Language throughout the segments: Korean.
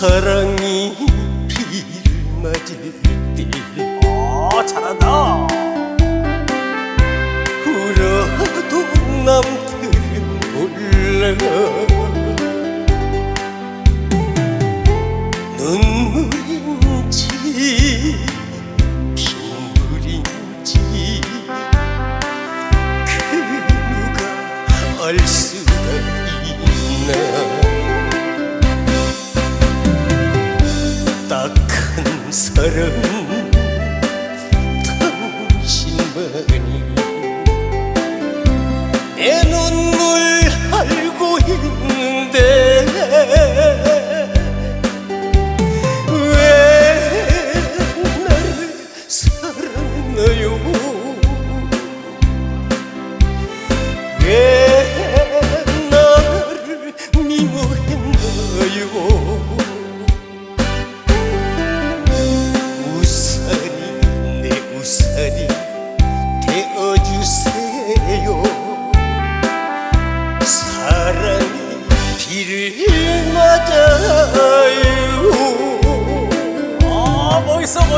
사랑이 비를 맞을 때. 어 잘한다. 울어도 남들은 몰라 눈물인지 빗물인지 그 누가 알수 딱한 사람 당신만이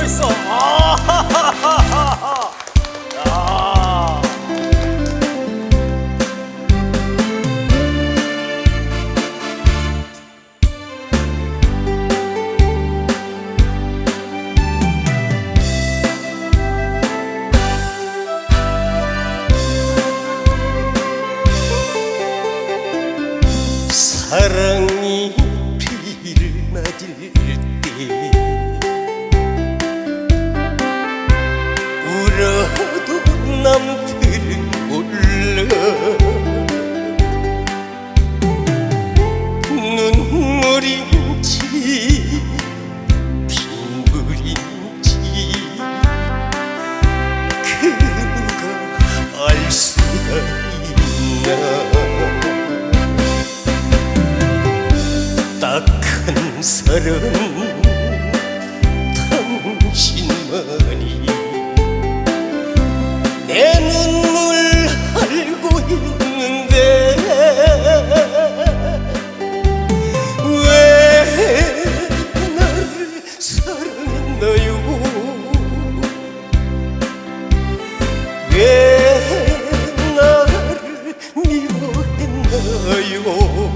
멋있 있나 딱한 사람 당신만이 미워했나요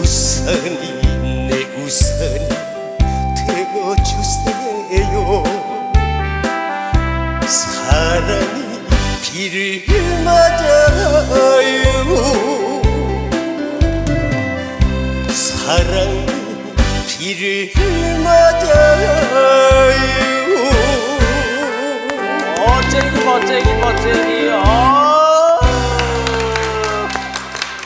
우산이 내 우산이 되어주세요. 사랑이 비를 맞아요. 사랑이 비를 맞아요. 어 쟁이 멋쟁이 멋쟁이. 어